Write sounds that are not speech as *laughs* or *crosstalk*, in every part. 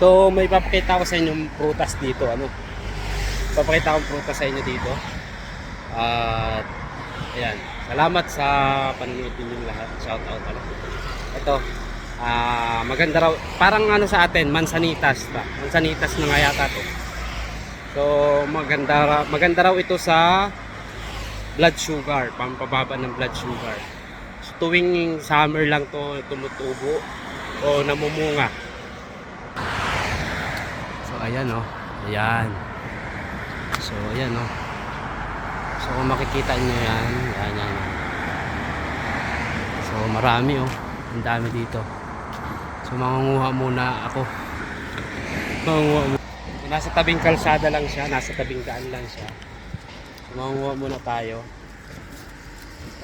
So, may papakita ko sa inyo prutas dito, ano. Papakita ko prutas sa inyo dito. At, ayan. Salamat sa panonood ninyong lahat. Shout out, ano. Ito, ah maganda raw. Parang ano sa atin, mansanitas ba? Mansanitas na nga yata to. So, maganda, ra- maganda raw ito sa blood sugar, pampababa ng blood sugar. So, tuwing summer lang to tumutubo o namumunga. So, ayan oh. Ayan. So, ayan oh. So, kung makikita nyo yan, yan, yan. So, marami oh. Ang dami dito. So, mangunguha muna ako. Mangunguha muna. Nasa tabing kalsada lang siya, nasa tabing daan lang siya. So, mangunguha muna tayo.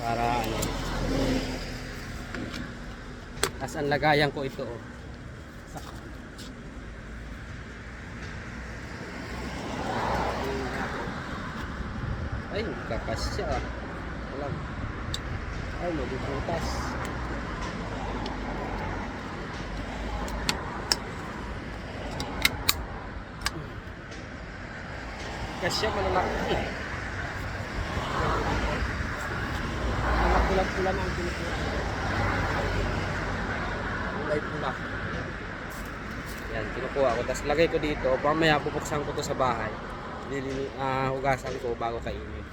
Para ano. Tapos ang lagayan ko ito oh. Ay, kakasya. Walang. Ay, mabubutas. Kasya, malalaki. Na ang pinipula. Kulay pula. Yan, kinukuha ko. Tapos lagay ko dito. Pamaya bubuksan ko to sa bahay. Nilini, ah, hugasan ko bago kainin.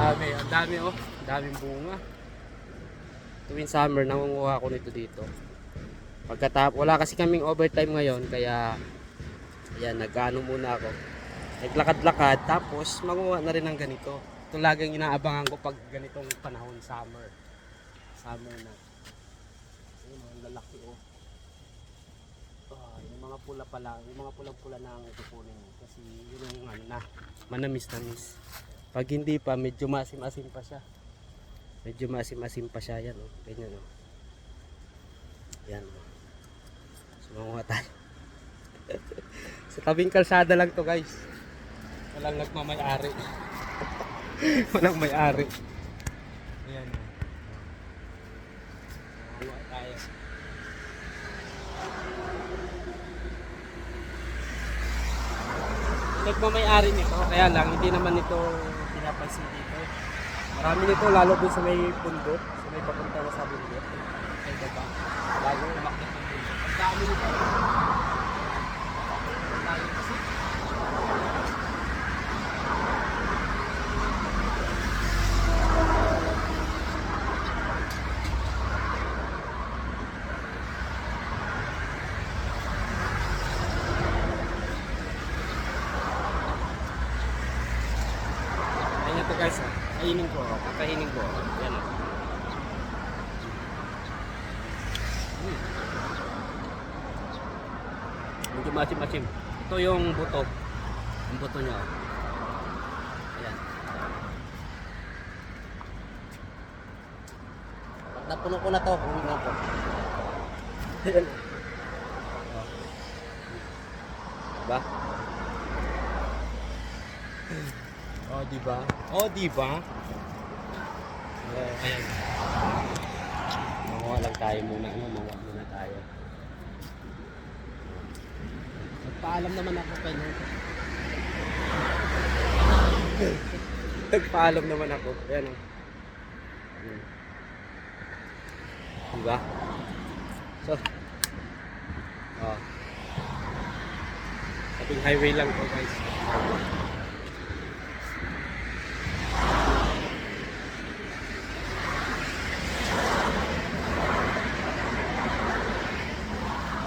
Dami, ang dami oh. Daming bunga. Tuwing summer, nangunguha ako nito dito. Pagkatap, wala kasi kaming overtime ngayon, kaya ayan, nagano muna ako. Naglakad-lakad, tapos manguha na rin ng ganito. Ito laging inaabangan ko pag ganitong panahon, summer. Summer na. Ayun, ang lalaki oh. Mga pula pala, yung mga pulang-pula na ang mo. Kasi yun yung ano na, manamis-namis. Pag hindi pa, medyo masim-asim pa siya. Medyo masim-asim pa siya yan oh. Ganyan oh. Yan oh. Sumanguha tayo. *laughs* Sa tabing kalsada lang to guys. Walang nagmamayari. *laughs* Walang may-ari. Ayan oh. Tayo. Nagmamayari nito kaya lang hindi naman ito pinapansin dito. Marami nito lalo dun sa may bundok sa may papunta na sa bundok. Ay baba bago umakit ng bundok. Ang dami nito Ang dami kasi. Ayan to guys, ah. kainin ko, kakainin ko. Yan oh. Mm. Medyo masim-masim. Ito yung buto. Yung buto niya. oh. Ayan. Pag ko na to, uwi na po. Ayan. Oh. Diba? Oh, di ba? Oh, di? Oh, ayan. Manguha lang tayo muna, ano, manguha muna tayo. Nagpaalam naman ako kay. *laughs* Nagpaalam naman ako. Ayan o. Ayan. Diba? So, oh. Sabing highway lang to guys.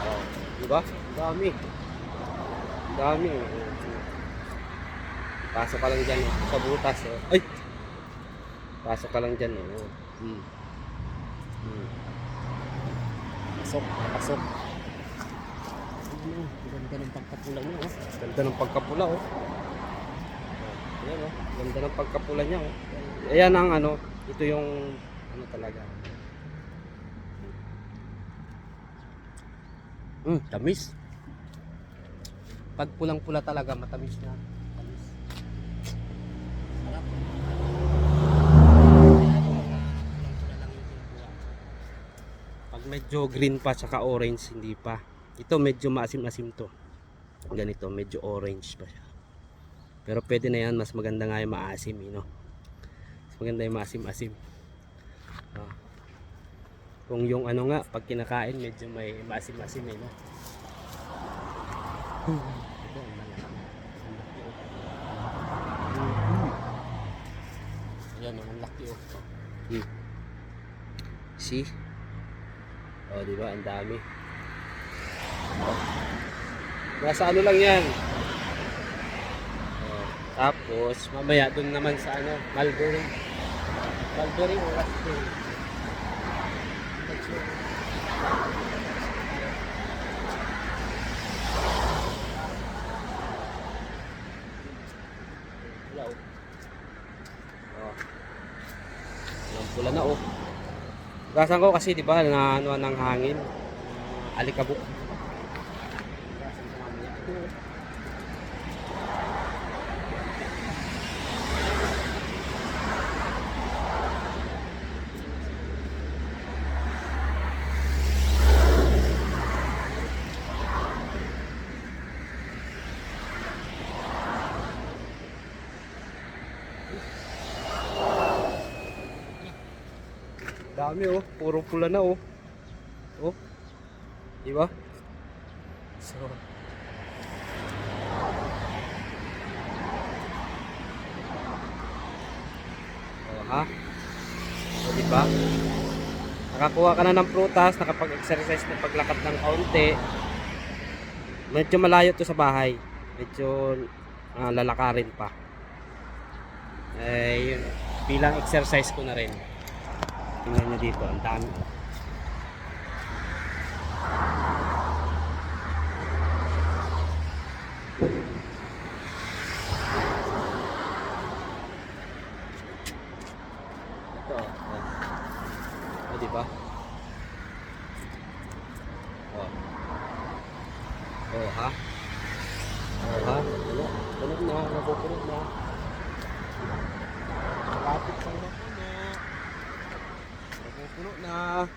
Oh, diba? Ang dami. Ang dami. Pasok ka lang dyan eh. Sa butas eh. Ay! Pasok ka lang dyan eh. Hmm. Hmm. Pasok. Pasok. Ano, Ganda ng pagkapula niya oh. Ganda ng pagkapula oh. Ayan oh. Ganda ng pagkapula niya oh. Ayan ang ano. Ito yung ano talaga. Mm, tamis. Pag pulang-pula talaga, matamis na. Tamis. Sarap. Pag medyo green pa tsaka orange, hindi pa. Ito medyo maasim-asim to. Ganito, medyo orange pa siya. Pero pwede na yan, mas maganda nga yung maasim, eh, no? Mas maganda yung maasim-asim. Ah. Kung yung ano nga, pag kinakain, medyo may maasim-asim, eh, no? Ayan, ang laki, oh. Hmm. See? Oh, di ba? Ang dami. Oh. Nasa ano lang yan. Oh. Tapos, mamaya dun naman sa ano, Mulberry. Mulberry o raspberry. That's it. Wala oh. Oh. Pula na oh. Gasan ko kasi 'di ba na ano ng hangin. Alikabok. Dami oh, puro pula na oh. Oh. Di ba? So, Oh, ha? O, di ba? Nakakuha ka na ng prutas, nakapag-exercise na paglakad ng kaunti. Medyo malayo to sa bahay. Medyo ah, lalakarin pa. Eh, yun. Bilang exercise ko na rin. Tingnan nyo dito, ang dami. Ito, oh. Oh, di ba? Oh. Oh, ha? Oh, ha? Puno. Puno na. Napupuno na. Malapit pang mapuno. nè, na.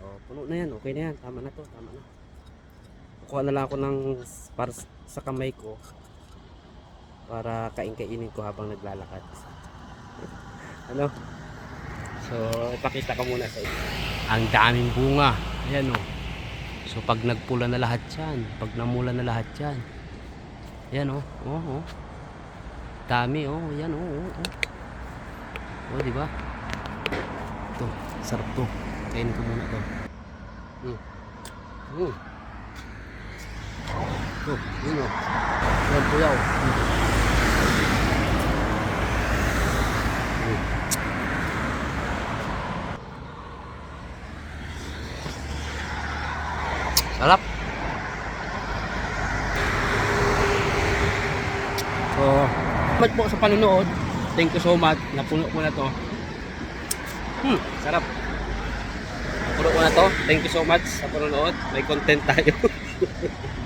Ờ, oh, puno na yan. Okay na yan. Tama na to. Tama na. Kukuha na lang ako ng para sa kamay ko para kain-kainin ko habang naglalakad. *laughs* ano? So, ipakita ko muna sa inyo. Ang daming bunga. Ayan oh. So, pag nagpula na lahat yan, pag namula na lahat yan. Ayan oh. Oh, oh. Dami oh. Ayan oh. Oh, oh. oh di ba? Ito, sarap to. Kainin ko muna to. Hmm. Hmm. Oh, yun o. Hmm. Sarap. So, salamat po sa panunood. Thank you so much. Napuno ko na to. Hmm, sarap. Napuno ko na to. Thank you so much sa panunood. May content tayo. *laughs*